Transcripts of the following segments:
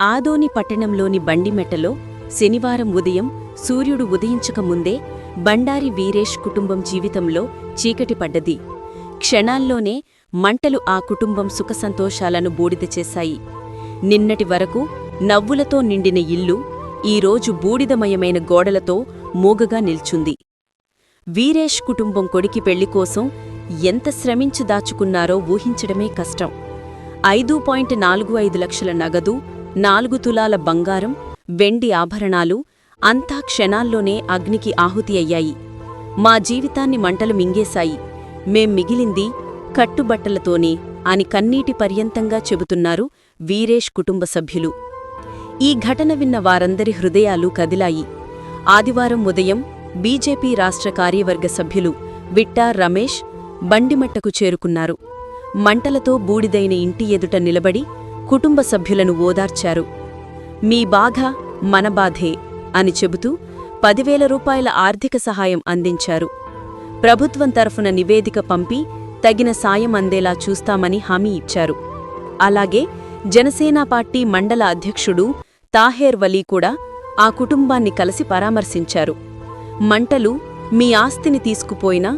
ఆదోని పట్టణంలోని బండిమెట్టలో శనివారం ఉదయం సూర్యుడు ఉదయించక ముందే బండారి వీరేష్ కుటుంబం జీవితంలో చీకటి పడ్డది. క్షణాల్లోనే మంటలు ఆ కుటుంబం సుఖసంతోషాలను బూడిద చేశాయి. నిన్నటి వరకు నవ్వులతో నిండిన ఇల్లు ఈరోజు బూడిదమయమైన గోడలతో మూగగా నిల్చుంది. వీరేష్ కుటుంబం కొడికి పెళ్ళి కోసం ఎంత శ్రమించి దాచుకున్నారో ఊహించడమే కష్టం. ఐదు పాయింట్ నాలుగు ఐదు లక్షల నగదు నాలుగు తులాల బంగారం వెండి ఆభరణాలు అంతా క్షణాల్లోనే అగ్నికి ఆహుతి అయ్యాయి. మా జీవితాన్ని మంటలు మింగేశాయి. మేం మిగిలింది కట్టుబట్టలతోనే అని కన్నీటి పర్యంతంగా చెబుతున్నారు వీరేష్ కుటుంబ సభ్యులు. ఈ ఘటన విన్న వారందరి హృదయాలు కదిలాయి. ఆదివారం ఉదయం బీజేపీ రాష్ట్ర కార్యవర్గ సభ్యులు విట్టా రమేష్ బండిమట్టకు చేరుకున్నారు. మంటలతో బూడిదైన ఇంటి ఎదుట నిలబడి కుటుంబ సభ్యులను ఓదార్చారు. మీ బాధ మన బాధే అని చెబుతూ పదివేల రూపాయల ఆర్థిక సహాయం అందించారు. ప్రభుత్వం తరఫున నివేదిక పంపి తగిన సాయం అందేలా చూస్తామని హామీ ఇచ్చారు. అలాగే జనసేన పార్టీ మండల అధ్యక్షుడు తాహేర్ వలీ కూడా ఆ కుటుంబాన్ని కలిసి పరామర్శించారు. మంటలు మీ ఆస్తిని తీసుకుపోయినా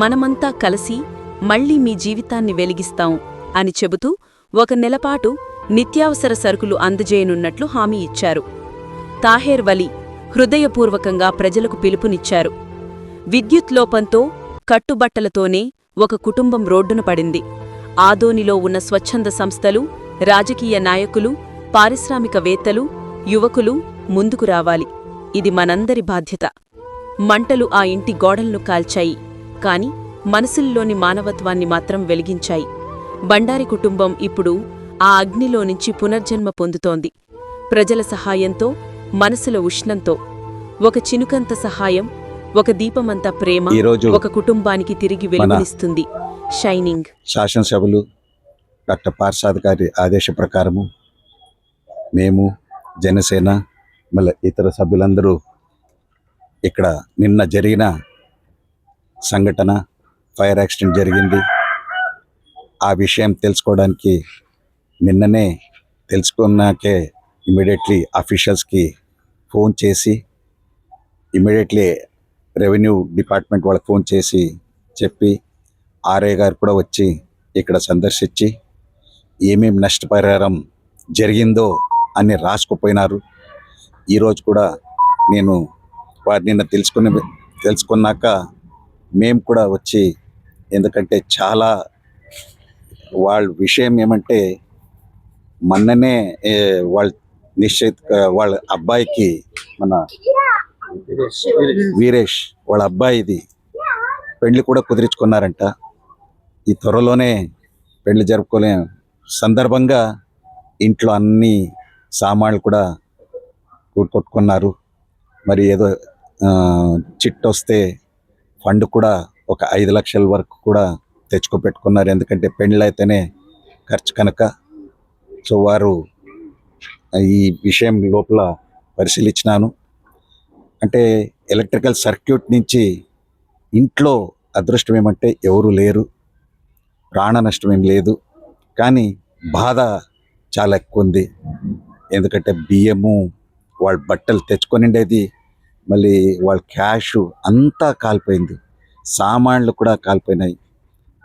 మనమంతా కలిసి మళ్ళీ మీ జీవితాన్ని వెలిగిస్తాం అని చెబుతూ ఒక నెలపాటు నిత్యావసర సరుకులు అందజేయనున్నట్లు హామీ ఇచ్చారు. తాహేర్ వలీ హృదయపూర్వకంగా ప్రజలకు పిలుపునిచ్చారు. విద్యుత్ లోపంతో కట్టుబట్టలతోనే ఒక కుటుంబం రోడ్డున పడింది. ఆదోనిలో ఉన్న స్వచ్ఛంద సంస్థలు రాజకీయ నాయకులు పారిశ్రామికవేత్తలు యువకులు ముందుకు రావాలి. ఇది మనందరి బాధ్యత. మంటలు ఆ ఇంటి గోడలను కాల్చాయి. కాని మనసుల్లోని మానవత్వాన్ని మాత్రం వెలిగించాయి. బండారి కుటుంబం ఇప్పుడు ఆ అగ్నిలో నుంచి పునర్జన్మ పొందుతోంది. ప్రజల సహాయంతో మనసుల ఉష్ణంతో. ఒక చినుకంత సహాయం ఒక దీపమంత ప్రేమ ఒక కుటుంబానికి తిరిగి వెలుగునిస్తుంది. షైనింగ్ శాసనసభలు డాక్టర్ పార్సాద్ గారి ఆదేశ ప్రకారము మేము జనసేన మళ్ళీ ఇతర సభ్యులందరూ ఇక్కడ నిన్న జరిగిన సంఘటన ఫైర్ యాక్సిడెంట్ జరిగింది. ఆ విషయం తెలుసుకోవడానికి నిన్ననే తెలుసుకున్నాకే ఇమీడియట్లీ అఫీషియల్స్కి ఫోన్ చేసి ఇమీడియట్లీ రెవెన్యూ డిపార్ట్మెంట్ వాళ్ళకి ఫోన్ చేసి చెప్పి ఆర్ఏ గారు కూడా వచ్చి ఇక్కడ సందర్శించి ఏమేమి నష్టపరిహారం జరిగిందో అని రాసుకుపోయినారు. ఈరోజు కూడా నేను వారిని నిన్న తెలుసుకుని తెలుసుకున్నాక మేము కూడా వచ్చి ఎందుకంటే చాలా వాళ్ళ విషయం ఏమంటే మొన్ననే వాళ్ళ నిశ్చిత వాళ్ళ అబ్బాయికి మన వీరేష్ వాళ్ళ అబ్బాయిది పెళ్ళి కూడా కుదిరించుకున్నారంట. ఈ త్వరలోనే పెళ్ళి జరుపుకోలే సందర్భంగా ఇంట్లో అన్ని సామాన్లు కూడా కొట్టుకున్నారు మరి ఏదో ఆ, చిట్ వస్తే ఫండ్ కూడా ఒక ఐదు లక్షల వరకు కూడా తెచ్చుకోపెట్టుకున్నారు ఎందుకంటే పెళ్ళైతేనే ఖర్చు కనుక సో వారు ఈ విషయం లోపల పరిశీలించినాను. అంటే ఎలక్ట్రికల్ సర్క్యూట్ నుంచి ఇంట్లో అదృష్టం ఏమంటే ఎవరు లేరు. ప్రాణ నష్టం ఏం లేదు. కానీ బాధ చాలా ఎక్కువ ఉంది. ఎందుకంటే బియ్యము వాళ్ళ బట్టలు తెచ్చుకొనిండేది మళ్ళీ వాళ్ళ క్యాష్ అంతా కాలిపోయింది. సామాన్లు కూడా కాలిపోయినాయి.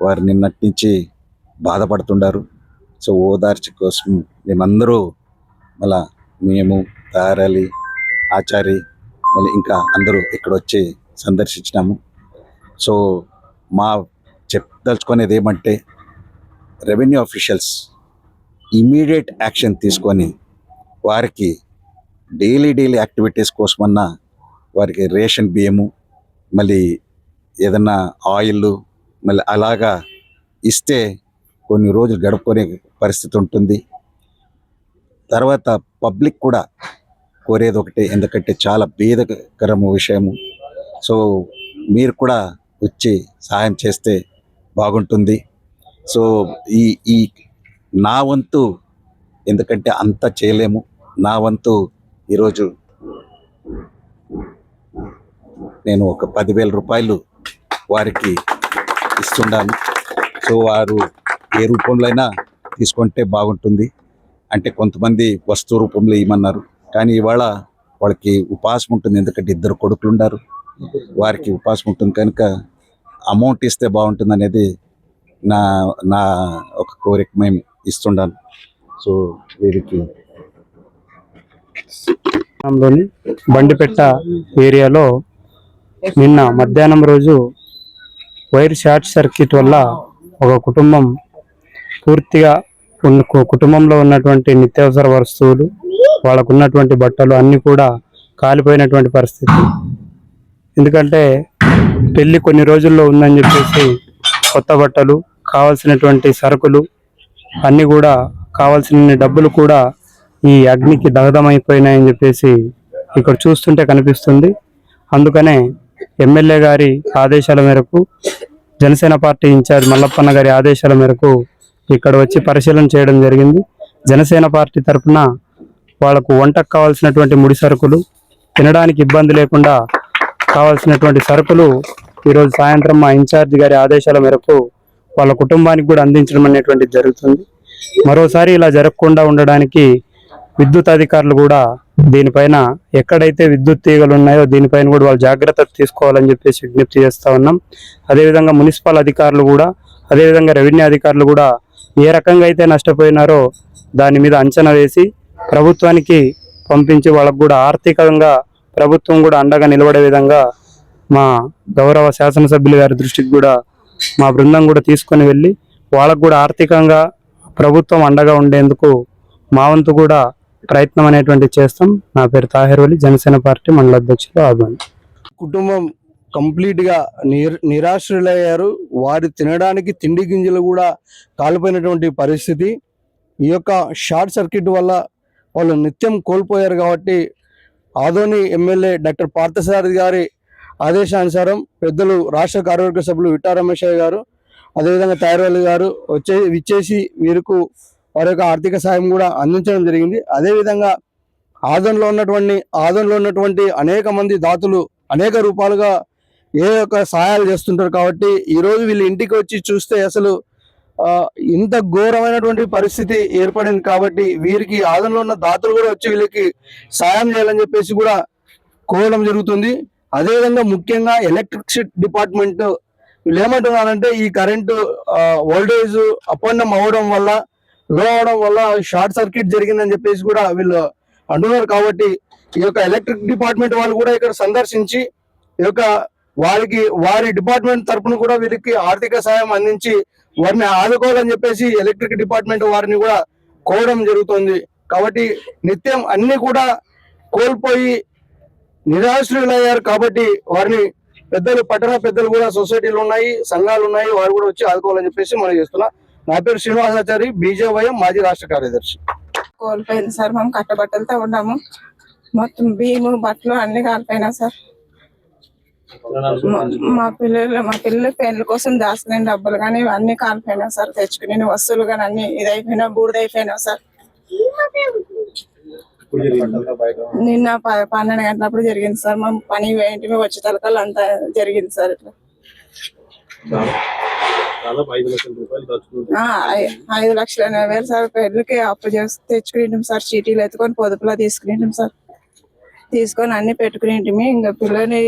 వారు నిన్నటి నుంచి బాధపడుతుండారు. సో ఓదార్చి కోసం మేమందరూ మళ్ళా మేము తారలి ఆచారి మళ్ళీ ఇంకా అందరూ ఇక్కడ వచ్చి సందర్శించినాము. సో మా చెప్పదలుచుకునేది ఏమంటే రెవెన్యూ అఫీషియల్స్ ఇమీడియట్ యాక్షన్ తీసుకొని వారికి డైలీ డైలీ యాక్టివిటీస్ కోసమన్నా వారికి రేషన్ బియ్యము మళ్ళీ ఏదన్నా ఆయిల్ మళ్ళీ అలాగా ఇస్తే కొన్ని రోజులు గడుపుకునే పరిస్థితి ఉంటుంది. తర్వాత పబ్లిక్ కూడా కోరేది ఒకటే ఎందుకంటే చాలా భేదకరము విషయము. సో మీరు కూడా వచ్చి సహాయం చేస్తే బాగుంటుంది. సో ఈ ఈ నా వంతు ఎందుకంటే అంత చేయలేము. నా వంతు ఈరోజు నేను ఒక పదివేల రూపాయలు వారికి ఇస్తున్నాను. సో వారు ఏ రూపంలో అయినా తీసుకుంటే బాగుంటుంది. అంటే కొంతమంది వస్తు రూపంలో ఇవ్వమన్నారు కానీ ఇవాళ వాళ్ళకి ఉపాసం ఉంటుంది. ఎందుకంటే ఇద్దరు కొడుకులు ఉన్నారు. వారికి ఉపాసం ఉంటుంది. కనుక అమౌంట్ ఇస్తే బాగుంటుంది అనేది నా నా ఒక కోరిక మేము ఇస్తుండాను సో వీరికి బండిపెట్ట ఏరియాలో నిన్న మధ్యాహ్నం రోజు వైర్ షార్ట్ సర్క్యూట్ వల్ల ఒక కుటుంబం పూర్తిగా ఉన్న కుటుంబంలో ఉన్నటువంటి నిత్యావసర వస్తువులు వాళ్ళకు ఉన్నటువంటి బట్టలు అన్నీ కూడా కాలిపోయినటువంటి పరిస్థితి. ఎందుకంటే పెళ్ళి కొన్ని రోజుల్లో ఉందని చెప్పేసి కొత్త బట్టలు కావాల్సినటువంటి సరుకులు అన్నీ కూడా కావాల్సిన డబ్బులు కూడా ఈ అగ్నికి దగ్ధమైపోయినాయని చెప్పేసి ఇక్కడ చూస్తుంటే కనిపిస్తుంది. అందుకనే ఎమ్మెల్యే గారి ఆదేశాల మేరకు జనసేన పార్టీ ఇన్ఛార్జ్ మల్లప్పన్న గారి ఆదేశాల మేరకు ఇక్కడ వచ్చి పరిశీలన చేయడం జరిగింది. జనసేన పార్టీ తరఫున వాళ్ళకు వంటకు కావాల్సినటువంటి ముడి సరుకులు తినడానికి ఇబ్బంది లేకుండా కావాల్సినటువంటి సరుకులు ఈరోజు సాయంత్రం మా ఇన్ఛార్జ్ గారి ఆదేశాల మేరకు వాళ్ళ కుటుంబానికి కూడా అందించడం అనేటువంటిది జరుగుతుంది. మరోసారి ఇలా జరగకుండా ఉండడానికి విద్యుత్ అధికారులు కూడా దీనిపైన ఎక్కడైతే విద్యుత్ తీగలు ఉన్నాయో దీనిపైన కూడా వాళ్ళు జాగ్రత్త తీసుకోవాలని చెప్పేసి విజ్ఞప్తి చేస్తూ ఉన్నాం. అదేవిధంగా మున్సిపల్ అధికారులు కూడా అదేవిధంగా రెవెన్యూ అధికారులు కూడా ఏ రకంగా అయితే నష్టపోయినారో దాని మీద అంచనా వేసి ప్రభుత్వానికి పంపించి వాళ్ళకు కూడా ఆర్థికంగా ప్రభుత్వం కూడా అండగా నిలబడే విధంగా మా గౌరవ శాసనసభ్యులు గారి దృష్టికి కూడా మా బృందం కూడా తీసుకొని వెళ్ళి వాళ్ళకు కూడా ఆర్థికంగా ప్రభుత్వం అండగా ఉండేందుకు మా వంతు కూడా ప్రయత్నం అనేటువంటి చేస్తాం. నా పేరు తాహిర్ వలి జనసేన పార్టీ మండల అధ్యక్షులు ఆహ్వాన్. కుటుంబం కంప్లీట్గా నిర్ నిరాశ్రులయ్యారు వారి తినడానికి తిండి గింజలు కూడా కాలిపోయినటువంటి పరిస్థితి. ఈ యొక్క షార్ట్ సర్క్యూట్ వల్ల వాళ్ళు నిత్యం కోల్పోయారు కాబట్టి ఆదోని ఎమ్మెల్యే డాక్టర్ పార్థసారథి గారి ఆదేశానుసారం పెద్దలు రాష్ట్ర కార్యవర్గ సభ్యులు విట్టా రమేశయ్య గారు అదేవిధంగా తయారవల్లి గారు వచ్చే విచ్చేసి వీరికి వారి యొక్క ఆర్థిక సాయం కూడా అందించడం జరిగింది. అదేవిధంగా ఆదోన్లో ఉన్నటువంటి ఆదోన్లో ఉన్నటువంటి అనేక మంది దాతలు అనేక రూపాలుగా ఏ యొక్క సహాయాలు చేస్తుంటారు కాబట్టి ఈరోజు వీళ్ళు ఇంటికి వచ్చి చూస్తే అసలు ఇంత ఘోరమైనటువంటి పరిస్థితి ఏర్పడింది కాబట్టి వీరికి ఆదంలో ఉన్న దాతలు కూడా వచ్చి వీళ్ళకి సాయం చేయాలని చెప్పేసి కూడా కోరడం జరుగుతుంది. అదేవిధంగా ముఖ్యంగా ఎలక్ట్రిసిటీ డిపార్ట్మెంట్ వీళ్ళు ఏమంటున్నారంటే ఈ కరెంటు వోల్టేజ్ అపన్నం అవ్వడం వల్ల లో అవడం వల్ల షార్ట్ సర్క్యూట్ జరిగిందని చెప్పేసి కూడా వీళ్ళు అంటున్నారు కాబట్టి ఈ యొక్క ఎలక్ట్రిక్ డిపార్ట్మెంట్ వాళ్ళు కూడా ఇక్కడ సందర్శించి ఈ యొక్క వారికి వారి డిపార్ట్మెంట్ తరపున కూడా వీరికి ఆర్థిక సాయం అందించి వారిని ఆదుకోవాలని చెప్పేసి ఎలక్ట్రిక్ డిపార్ట్మెంట్ వారిని కూడా కోరడం జరుగుతుంది. కాబట్టి నిత్యం అన్ని కూడా కోల్పోయి నిరాశ్రులయ్యారు కాబట్టి వారిని పెద్దలు పట్టణ పెద్దలు కూడా సొసైటీలు ఉన్నాయి సంఘాలు ఉన్నాయి వారు కూడా వచ్చి ఆదుకోవాలని చెప్పేసి మనం చేస్తున్నా. నా పేరు శ్రీనివాసాచారి బీజేవైఎం మాజీ రాష్ట్ర కార్యదర్శి. కోల్పోయింది సార్ మేము కట్టబట్టలతో ఉన్నాము. మొత్తం బియ్యము బట్టలు అన్ని కాలిపోయినా సార్. మా- పిల్లలు మా పిల్లల పెళ్ళి కోసం దాచుకునే డబ్బులు కానీ ఇవన్నీ కాలిపోయినా సార్ తెచ్చుకునే వస్తువులు కానీ అన్ని ఇదైపోయినా బూడిదైపోయినా సార్. నిన్న పన్నెండు గంటలప్పుడు జరిగింది సార్. మా పని ఏంటి? వచ్చే తలకాలు అంతా జరిగింది సార్ ఇట్లా. ఐదు లక్షల ఎనభై వేలు సార్. పెళ్ళికి అప్పు చేసి తెచ్చుకునేటాం సార్. చీటీలు ఎత్తుకొని పొదుపులా తీసుకునేటాం సార్. తీసుకొని అన్ని పెట్టుకునేటిమి. ఇంకా పిల్లని